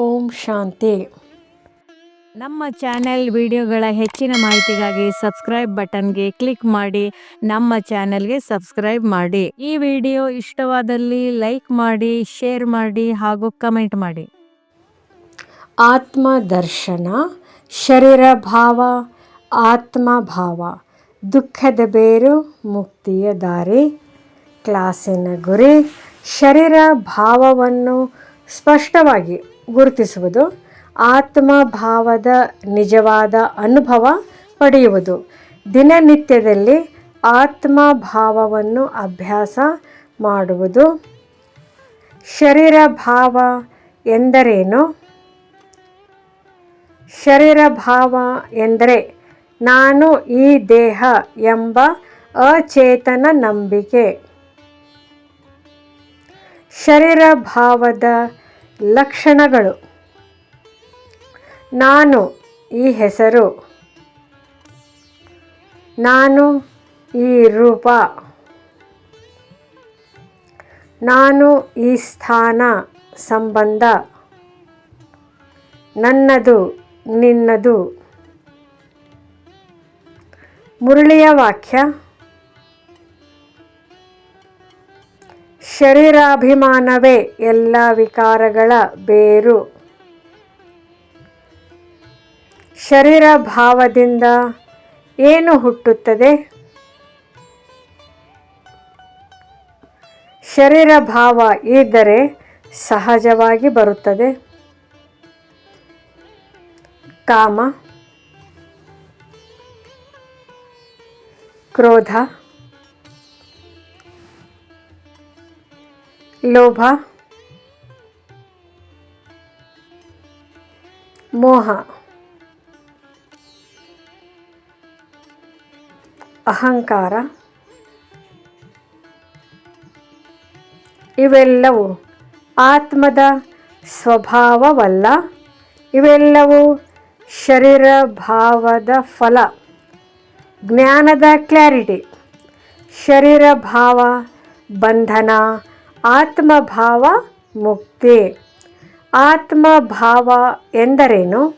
ಓಂ ಶಾಂತಿ. ನಮ್ಮ ಚಾನೆಲ್ ವಿಡಿಯೋಗಳ ಹೆಚ್ಚಿನ ಮಾಹಿತಿಗಾಗಿ ಸಬ್ಸ್ಕ್ರೈಬ್ ಬಟನ್ಗೆ ಕ್ಲಿಕ್ ಮಾಡಿ ನಮ್ಮ ಚಾನೆಲ್ಗೆ ಸಬ್ಸ್ಕ್ರೈಬ್ ಮಾಡಿ. ಈ ವಿಡಿಯೋ ಇಷ್ಟವಾದಲ್ಲಿ ಲೈಕ್ ಮಾಡಿ ಶೇರ್ ಮಾಡಿ ಹಾಗೂ ಕಮೆಂಟ್ ಮಾಡಿ. ಆತ್ಮ ದರ್ಶನ ಶರೀರ ಭಾವ ಆತ್ಮ ಭಾವ ದುಃಖದ ಬೇರು ಮುಕ್ತಿಯ ದಾರಿ ಕ್ಲಾಸಿನ ಗುರಿ ಶರೀರ ಭಾವವನ್ನು ಸ್ಪಷ್ಟವಾಗಿ ಗುರುತಿಸುವುದು ಆತ್ಮ ಭಾವದ ನಿಜವಾದ ಅನುಭವ ಪಡೆಯುವುದು. ದಿನನಿತ್ಯದಲ್ಲಿ ಆತ್ಮ ಭಾವವನ್ನು ಅಭ್ಯಾಸ ಮಾಡುವುದು. ಶರೀರ ಭಾವ ಎಂದರೇನು? ಶರೀರ ಭಾವ ಎಂದರೆ ನಾನು ಈ ದೇಹ ಎಂಬ ಅಚೇತನ ನಂಬಿಕೆ. ಶರೀರ ಭಾವದ ಲಕ್ಷಣಗಳು. ನಾನು ಈ ಹೆಸರು. ನಾನು ಈ ರೂಪ. ನಾನು ಈ ಸ್ಥಾನ, ಸಂಬಂಧ. ನನ್ನದು, ನಿನ್ನದು. ಮುರಳಿಯ ವಾಕ್ಯ. ಶರೀರಾಭಿಮಾನವೇ ಎಲ್ಲ ವಿಕಾರಗಳ ಬೇರು. ಶರೀರ ಭಾವದಿಂದ ಏನು ಹುಟ್ಟುತ್ತದೆ? ಶರೀರ ಭಾವ ಇದ್ದರೆ ಸಹಜವಾಗಿ ಬರುತ್ತದೆ. ಕಾಮ, ಕ್ರೋಧ ಲೋಭ, ಮೋಹ, ಅಹಂಕಾರ, ಇವೆಲ್ಲವೂ ಆತ್ಮದ ಸ್ವಭಾವವಲ್ಲ. ಇವೆಲ್ಲವೂ ಶರೀರ ಭಾವದ ಫಲ. ಜ್ಞಾನದ ಕ್ಲಾರಿಟಿ ಶರೀರ ಭಾವ ಬಂಧನ ಆತ್ಮಭಾವ ಮುಕ್ತಿ ಆತ್ಮಭಾವ ಎಂದರೇನು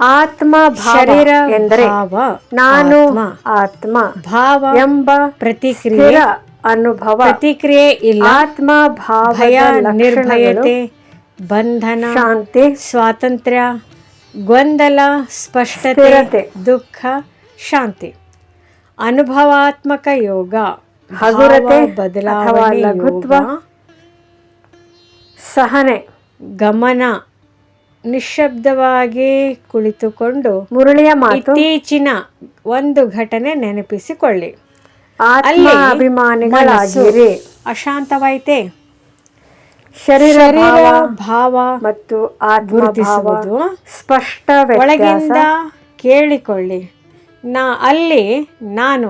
ಆತ್ಮ ಶರೀರ ಎಂದರೆ ನಾನು ಆತ್ಮ. ಭಾವ ಎಂಬ ಪ್ರತಿಕ್ರಿಯೆ ಅನುಭವ ಪ್ರತಿಕ್ರಿಯೆ ಇಲ್ಲ ಆತ್ಮ ಭಾವಯ ನಿರ್ಭಯತೆ ಬಂಧನ ಶಾಂತಿ ಸ್ವಾತಂತ್ರ್ಯ ಗೊಂದಲ ಸ್ಪಷ್ಟತೆ. ದುಃಖ ಶಾಂತಿ ಅನುಭವಾತ್ಮಕ ಯೋಗ ಹಗುರತೆ ಅಥವಾ ಲಘುತ್ವ, ಸಹನೆ ಗಮನ ನಿಶ್ಶಬ್ದವಾಗಿ ಕುಳಿತುಕೊಂಡು ಮುರಳಿಯ ಇತ್ತೀಚಿನ ಒಂದು ಘಟನೆ ನೆನಪಿಸಿಕೊಳ್ಳಿ. ಅಲ್ಲಿ ಅಭಿಮಾನಿಗಳಾಗಿರಿ. ಅಶಾಂತವಾಯಿತೆ. ಶರೀರ ಭಾವ ಮತ್ತು ಗುರುತಿಸುವುದು ಸ್ಪಷ್ಟ ಒಳಗಿಂದ ಕೇಳಿಕೊಳ್ಳಿ. ನಾ ಅಲ್ಲಿ ನಾನು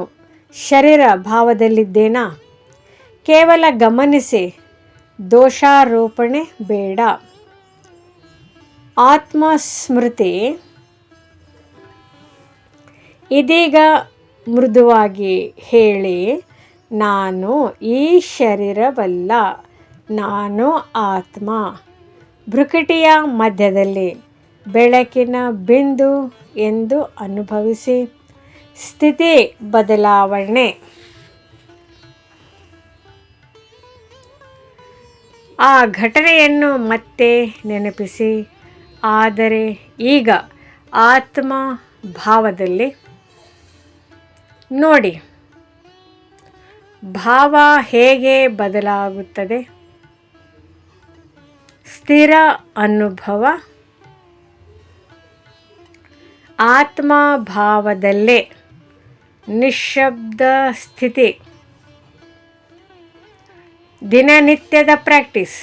ಶರೀರ ಭಾವದಲ್ಲಿದ್ದೇನಾ ಕೇವಲ ಗಮನಿಸಿ, ದೋಷಾರೋಪಣೆ ಬೇಡ. ಆತ್ಮಸ್ಮೃತಿ. ಇದೀಗ ಮೃದುವಾಗಿ ಹೇಳಿ, ನಾನು ಈ ಶರೀರವಲ್ಲ, ನಾನು ಆತ್ಮ. ಭ್ರುಕಿಟಿಯ ಮಧ್ಯದಲ್ಲಿ ಬೆಳಕಿನ ಬಿಂದು ಎಂದು ಅನುಭವಿಸಿ. ಸ್ಥಿತಿ ಬದಲಾವಣೆ. ಆ ಘಟನೆಯನ್ನು ಮತ್ತೆ ನೆನಪಿಸಿ. ಆದರೆ ಈಗ ಆತ್ಮ ಭಾವದಲ್ಲಿ ನೋಡಿ. ಭಾವ ಹೇಗೆ ಬದಲಾಗುತ್ತದೆ? ಸ್ಥಿರ ಅನುಭವ. ಆತ್ಮ ಭಾವದಲ್ಲೇ ನಿಶ್ಶಬ್ದ ಸ್ಥಿತಿ ದಿನನಿತ್ಯದ ಪ್ರಾಕ್ಟೀಸ್.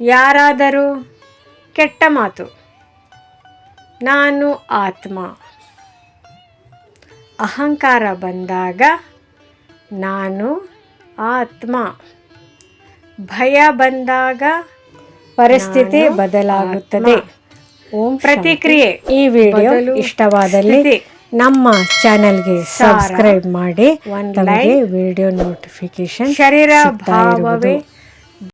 ಯಾರಾದರೂ ಕೆಟ್ಟ ಮಾತು ನಾನು ಆತ್ಮ ಅಹಂಕಾರ ಬಂದಾಗ ನಾನು ಆತ್ಮ ಭಯ ಬಂದಾಗ ಪರಿಸ್ಥಿತಿ ಬದಲಾಗುತ್ತದೆ. ಪ್ರತಿಕ್ರಿಯೆ ಈ ವಿಡಿಯೋ ಇಷ್ಟವಾದಲ್ಲಿ ನಮ್ಮ ಚಾನೆಲ್ಗೆ. ಸಬ್ಸ್ಕ್ರೈಬ್ ಮಾಡಿ ಒಂದು ವಿಡಿಯೋ ನೋಟಿಫಿಕೇಶನ್ ಶರೀರ ಭಾವವೇ